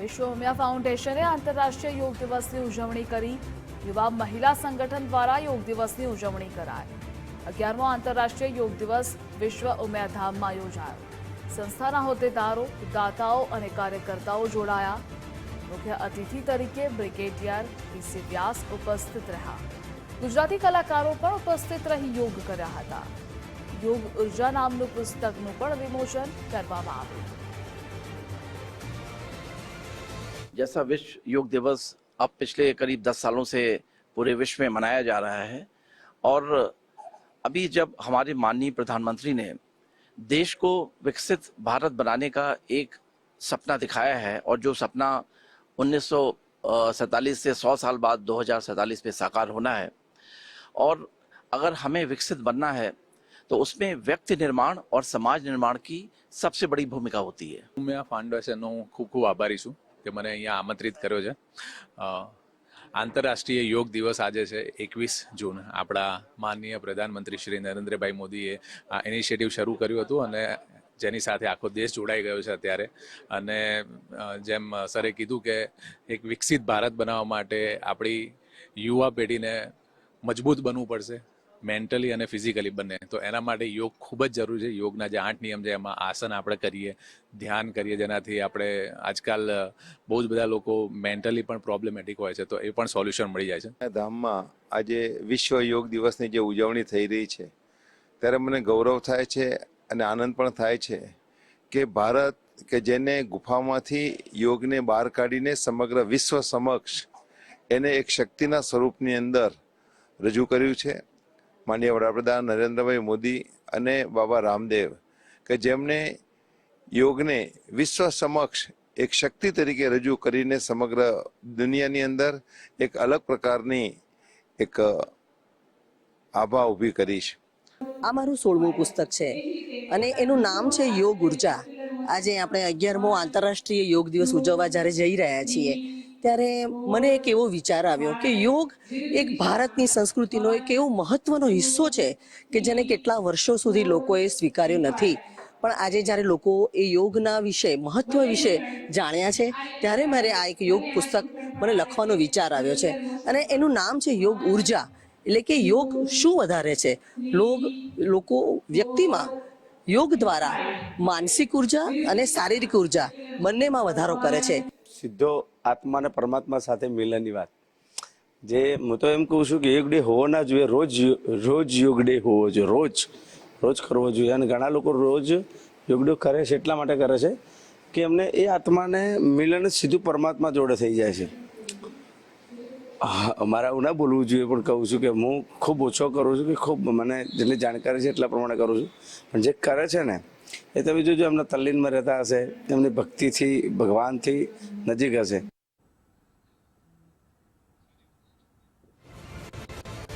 વિશ્વ ઉમિયા ફાઉન્ડેશને આંતરરાષ્ટ્રીય યોગ દિવસની ઉજવણી કરી. યુવા મહિલા સંગઠન દ્વારા યોગ દિવસની ઉજવણી કરાઈ. અગિયારમો આંતરરાષ્ટ્રીય યોગ દિવસ વિશ્વ ઉમિયાધામમાં યોજાયો. સંસ્થાના હોદ્દેદારો, દાતાઓ અને કાર્યકર્તાઓ જોડાયા. મુખ્ય અતિથિ તરીકે બ્રિગેડિયર પીસી વ્યાસ ઉપસ્થિત રહ્યા. ગુજરાતી કલાકારો પણ ઉપસ્થિત રહી યોગ કર્યા હતા. યોગ ઊર્જા નામનું પુસ્તકનું પણ વિમોચન કરવામાં આવ્યું. जैसा विश्व योग दिवस अब पिछले करीब दस सालों से पूरे विश्व में मनाया जा रहा है और अभी जब हमारे माननीय प्रधानमंत्री ने देश को विकसित भारत बनाने का एक सपना दिखाया है और जो सपना उन्नीस से 100 साल बाद दो पे साकार होना है और अगर हमें विकसित बनना है तो उसमें व्यक्ति निर्माण और समाज निर्माण की सबसे बड़ी भूमिका होती है। मैं खूब खूब आभारी हूँ। કે મને અહીંયા આમંત્રિત કર્યો છે. આંતરરાષ્ટ્રીય યોગ દિવસ આજે છે એકવીસ જૂન. આપણા માનનીય પ્રધાનમંત્રી શ્રી નરેન્દ્રભાઈ મોદીએ આ ઇનિશિયેટિવ શરૂ કર્યું હતું અને જેની સાથે આખો દેશ જોડાઈ ગયો છે અત્યારે. અને જેમ સરે કીધું કે એક વિકસિત ભારત બનાવવા માટે આપણી યુવા પેઢીને મજબૂત બનવું પડશે. મેન્ટલી અને ફિઝિકલી બંને. તો એના માટે યોગ ખૂબ જ જરૂરી છે. યોગના જે આઠ નિયમ છે, એમાં આસન આપણે કરીએ, ધ્યાન કરીએ, જેનાથી આપણે આજકાલ બહુ જ બધા લોકો મેન્ટલી પણ પ્રોબ્લેમેટિક હોય છે, તો એ પણ સોલ્યુશન મળી જાય છે. ધામમાં આજે વિશ્વ યોગ દિવસની જે ઉજવણી થઈ રહી છે, ત્યારે મને ગૌરવ થાય છે અને આનંદ પણ થાય છે કે ભારત, કે જેને ગુફામાંથી યોગને બહાર કાઢીને સમગ્ર વિશ્વ સમક્ષ એને એક શક્તિના સ્વરૂપની અંદર રજૂ કર્યું છે. માનનીય વડાપ્રધાન નરેન્દ્રભાઈ મોદી અને બાબા રામદેવ કે જેમણે યોગને વિશ્વ સમક્ષ એક શક્તિ તરીકે રજૂ કરીને સમગ્ર દુનિયાની અંદર એક અલગ પ્રકારની એક આભા ઊભી કરી છે. આ મારું સોળમું પુસ્તક છે અને એનું નામ છે યોગ ઊર્જા. આજે આપણે અગિયારમો આંતરરાષ્ટ્રીય યોગ દિવસ ઉજવવા જ્યારે જઈ રહ્યા છીએ ત્યારે મને એક એવો વિચાર આવ્યો કે યોગ એક ભારતની સંસ્કૃતિનો એક એવો મહત્વનો હિસ્સો છે કે જેને કેટલા વર્ષો સુધી લોકોએ સ્વીકાર્યો નથી. પણ આજે જ્યારે લોકો એ યોગના વિશે, મહત્વ વિશે જાણ્યા છે, ત્યારે મારે આ એક યોગ પુસ્તક મને લખવાનો વિચાર આવ્યો છે. અને એનું નામ છે યોગ ઊર્જા. એટલે કે યોગ શું વધારે છે? લોગ, લોકો, વ્યક્તિમાં યોગ દ્વારા માનસિક ઊર્જા અને શારીરિક ઊર્જા બંનેમાં વધારો કરે છે. સીધો આત્મા અને પરમાત્મા સાથે મિલનની વાત. જે હું તો એમ કહું છું કે યોગ ડે હોવો ના જોઈએ રોજ રોજ યોગ ડે હોવો જોઈએ રોજ. રોજ કરવો જોઈએ અને ઘણા લોકો રોજ યોગ ડે કરે છે એટલા માટે કરે છે કે એમને એ આત્માને મિલન સીધું પરમાત્મા જોડે થઈ જાય છે. હા, એવું ના બોલવું જોઈએ પણ કહું છું કે હું ખૂબ ઓછો કરું છું કે ખૂબ મને જેટલી જાણકારી છે એટલા પ્રમાણે કરું છું. પણ જે કરે છે ને એ તમે જોજો એમના તલ્લીનમાં રહેતા હશે એમની ભક્તિથી ભગવાનથી નજીક હશે.